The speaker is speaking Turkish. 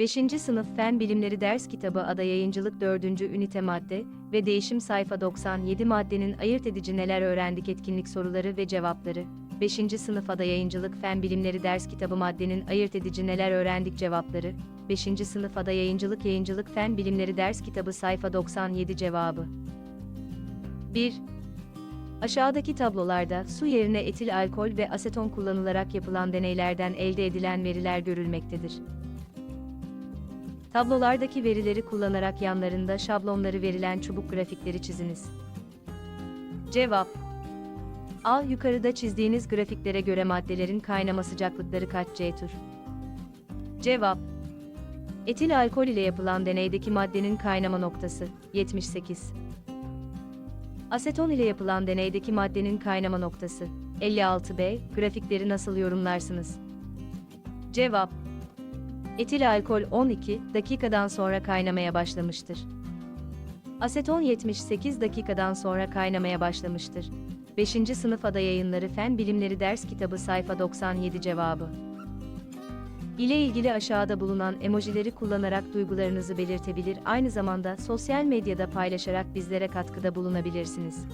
5. Sınıf Fen Bilimleri Ders Kitabı Ada Yayıncılık 4. Ünite Madde ve Değişim Sayfa 97 Maddenin ayırt edici neler öğrendik etkinlik soruları ve cevapları. 5. Sınıf Ada Yayıncılık Fen Bilimleri Ders Kitabı Maddenin ayırt edici neler öğrendik cevapları. 5. Sınıf Ada Yayıncılık Yayıncılık Fen Bilimleri Ders Kitabı Sayfa 97 Cevabı 1. Aşağıdaki tablolarda su yerine etil alkol ve aseton kullanılarak yapılan deneylerden elde edilen veriler görülmektedir. Tablolardaki verileri kullanarak yanlarında şablonları verilen çubuk grafikleri çiziniz. Cevap A. Yukarıda çizdiğiniz grafiklere göre maddelerin kaynama sıcaklıkları kaç C? Cevap Etil alkol ile yapılan deneydeki maddenin kaynama noktası 78. Aseton ile yapılan deneydeki maddenin kaynama noktası 56B. Grafikleri nasıl yorumlarsınız? Cevap Etil alkol 12 dakikadan sonra kaynamaya başlamıştır. Aseton 78 dakikadan sonra kaynamaya başlamıştır. 5. Sınıf Ada Yayınları Fen Bilimleri Ders Kitabı sayfa 97 cevabı. ile ilgili aşağıda bulunan emojileri kullanarak duygularınızı belirtebilir, aynı zamanda sosyal medyada paylaşarak bizlere katkıda bulunabilirsiniz.